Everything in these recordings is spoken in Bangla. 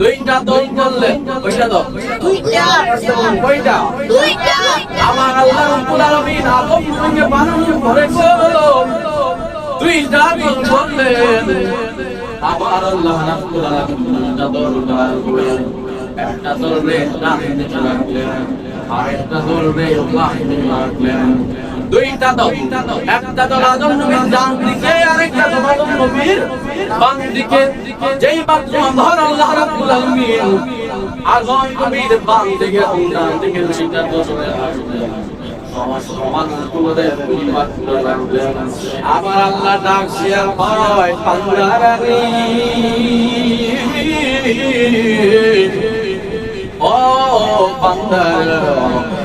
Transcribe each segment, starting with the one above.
দুইটা দল করলে দুইটা। কয়টা দুইটা। আমার আল্লাহ রাব্বুল আলামিন আদম থেকে বানানোর পরে গো, দুইটা দল করলেন আমার আল্লাহ রাব্বুল আলামিন দুইটা দল করলেন একটা রে ডানে রাখলেন আর একটা রে রাখলেন দুইটা দল। একটা দল আদম নবীর ডান দিকে আর একটা দল আদম নবীর বাম দিকে যেই আমার আল্লাহ আমার আল্লাহ ডাক শেয়ার হয় পান্ডারানি ও পান্ডার আমি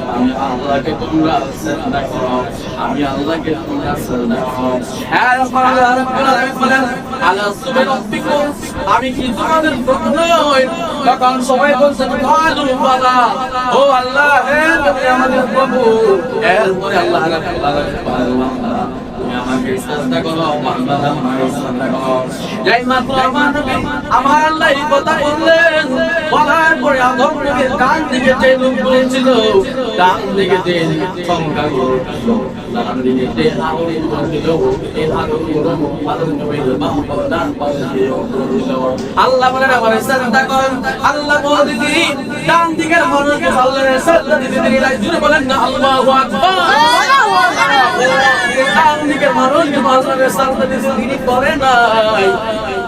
আল্লাহকে তোমরা শ্রদ্ধা করো আমি আল্লাহকে তোমরা শ্রদ্ধা করো আমি কি তোমাদের তখন সবাই বলছেন ও আল্লাহ আমাদের প্রভু এরপরে আল্লাহ আমার আমার আল্লাহ কথা বললেন নবীর ডান দিকে লোক বলেছিল ডান দিকে যে সংখ্যা ডান দিকে যে আগুন ছিল এই আগুন। আল্লাহ বলেন আমার শ্রদ্ধা করেন আল্লাহ বলে দিদি ডান দিকের মানুষকে আল্লাহ শ্রদ্ধা দিতে দিদি জুড়ে বলেন না আল্লাহু আকবার। ডান দিকের মানুষকে আল্লাহর শ্রদ্ধা দিতে দিদি করে নাই।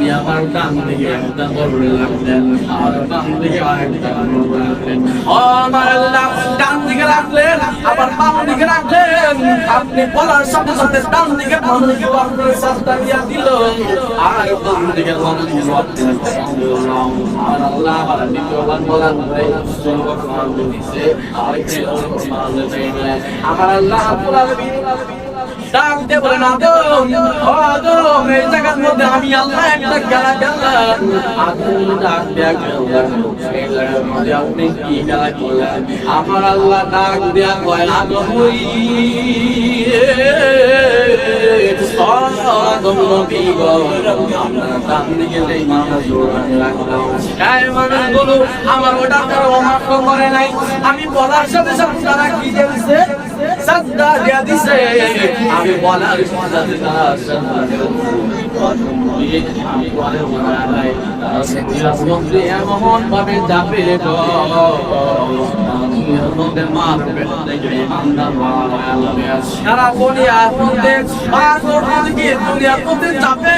শ্রদ্ধা করে রাখি জানে বের একটা তল্লা লাগে পাইছে ও আল্লাহ না সামিয়া ও আল্লাহ গো ও আমার ডান দিকে একটা দৌড় আর বাম দিকে আরেকটা আমার আল্লাহ রাখলেন রাখলেন আপনি বলার সাথে সাথে ডান দিকে দিল আর বাম আল্লাহ আমার আল্লাহ এই জায়গার মধ্যে আমি আল্লাহ একটা খেলা খেললাম আদম ডাক দিয়ে মধ্যে আপনি কি খেলা খেললেন আমার আল্লাহ ডাক দিয়ে কয় আদম আমার ওটা অমাফ করে নাই। আমি বলার সাথে সাথে তারা কি দিয়েছে শ্রদ্ধা দিয়া দিছে আমি বলার সাথে তারা মনে ভাবে যাবে সারা যাবে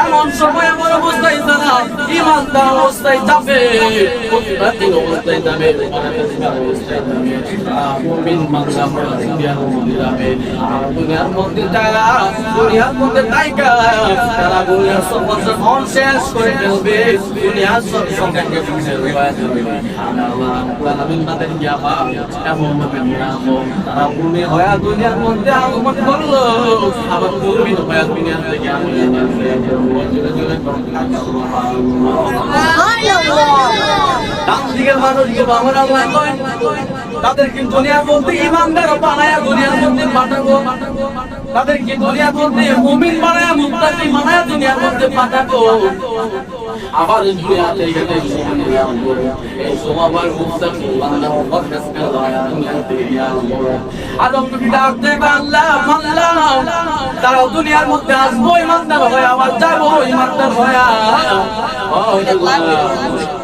এমন সময় আমার অবস্থায় তারা ইমানদার অবস্থায় যাবে অবস্থায় যাবে দুনিয়ার মধ্যে যাবে দুনিয়ার মধ্যে তাইকা তারা করে সব তাদের ইয়াবা এমন তারা হয়ে দুনিয়ার মধ্যে আগমন আবার হয়ে দুনিয়ার তাদেরকে দুনিয়ার মধ্যে তাদেরকে দুনিয়ার মধ্যে মুমিন বানায়া, মুত্তাকি বানায়া দুনিয়ার মধ্যে পাঠাবো। আবার দুনিয়াতে গেলে এই সমাবার মুস্তাকি বান্দা মুকদ্দাস কে দয়া দুনিয়াতে আদম তুমি ডাক দেবে আল্লাহ আল্লাহ তারা দুনিয়ার মধ্যে আসব, ইমানদার হয়ে আবার যাব, ইমানদার হয়ে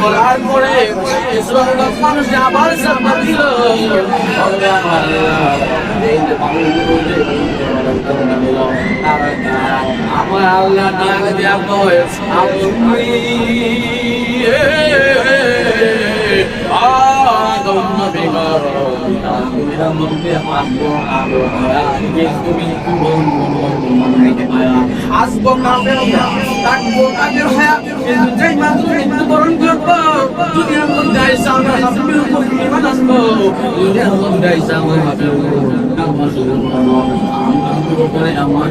করার পরে মানুষ আবার সামনে দিল আমার আল্লাহ ডাক আসব কাপের থাকব কাপের হয়া যেই মাত্র মৃত্যুবরণ করব দুনিয়ার মধ্যে আইসা আমরা হাবিবের উপর ইমান আসব দুনিয়ার মধ্যে আইসা আমরা হাবিবের উপর করে আমার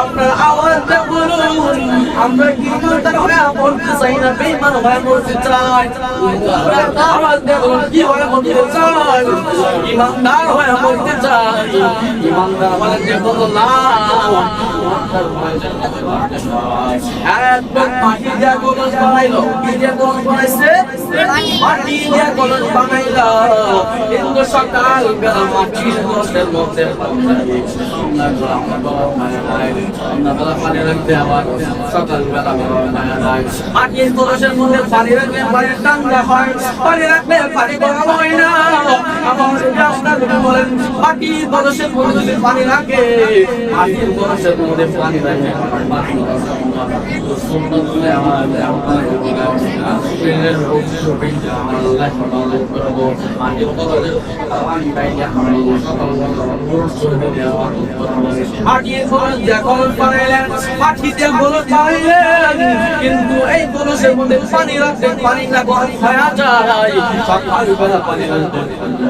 আপনার আওয়াজটা বলুন। আমরা কি ইমানদার বলতে চাই না? বেঈমান হয়ে বলতে চাই। আওয়াজ দিয়ে কি হয়ে বলতে চাই? ইমানদার হয়ে বলতে চাই। ইমানদার হয়ে যে বলো না একদম মাটি দিয়া কলস বানাইলো। কি দিয়া কলস বানাইছে? মাটি দিয়া কলস বানাইলো। কিন্তু সকাল বেলা মাটির কলসের মধ্যে মাটির কলসের মধ্যে পানি রাখলে পানি ঠান্ডা হয় পানি রাখলে পানি গরম হয় না। মধ্যে পানি পানি কিন্তু এই কলসের মধ্যে পানি রাখতে পানি রাখতে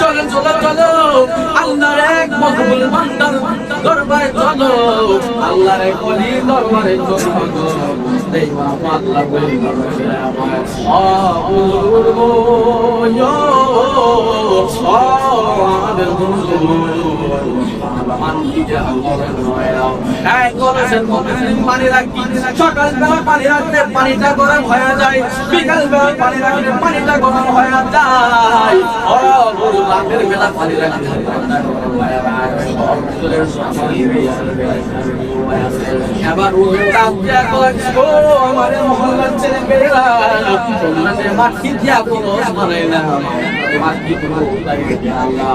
চলো চলো চলো আল্লাহর এক মকবুল বান্দার দরবারে চলো আল্লাহর এক ওলি দরবারে চলো দেবা আল্লাহ বলি আমার আবুল মোয়ো আমাদের বন্ধু পানিটা গরম হয়ে যায় বিকাল বেলা পানি রাখলে পানিটা গরম হয়ে। যায় ও গরু রাতের বেলা পানি রাখলে এবার আমার মহল্লার ছেলে পেয়েরা তোমরা মাটি দিয়া কোনো বানাই না মাটি কোনো আল্লাহ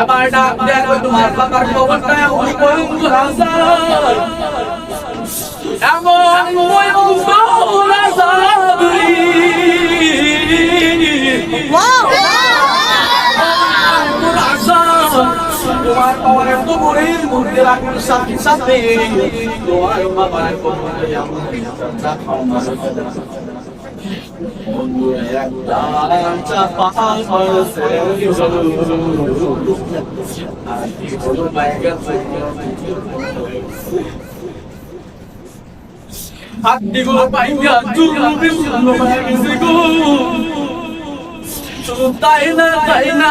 আবার ডাক দেখো এমন মধ্যে রাখার সাথে সাথে। তোমার বাবার কবরে আমার বন্ধু, একটা চাপা হয়েছে আর কি বলো বাইরে হাড্ডিগুলো পাইয়া চুরমুখে শূন্য হয়ে গেছে গো। শুধু তাই না তাই না।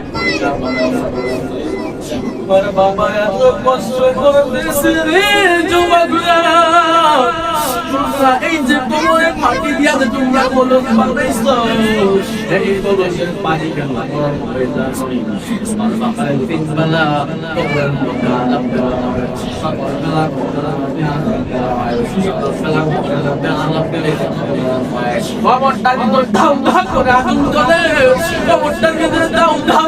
তোমার তোমার বাবা এত কষ্ট করতেছে রে যুবকরা তোমরা এই যে কোমরের মাটি দিয়া যে তোমরা বলো বানাইছো এই কলসের পানি কেন গরম হয়ে যাচ্ছে তোমার বাবার তিন বেলা দেওয়া হবে সকাল বেলা হয় হয় খবরটা কিন্তু ধাউ ধাউ করে আগুন জ্বলে খবরটার ভিতরে ধাউ ধাউ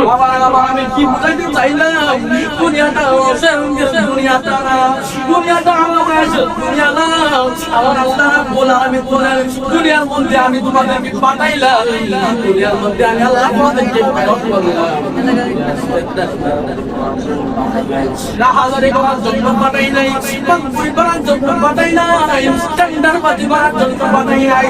বাবা আমি কি বুঝাইতে চাইলাম দুনিয়াটা দুনিয়াটা দুনিয়াটা আমার দুনিয়া না আমার আল্লাহ বলা আমি বলে দুনিয়ার মধ্যে আমি তোমাদেরকে পাঠাইলাম দুনিয়ার মধ্যে আমি আল্লাহ তোমাদেরকে না হাজারে করার জন্য পাঠাই নাই পাঠাই নাই স্ট্যান্ডার্ড বাজি মারার জন্য পাঠাই নাই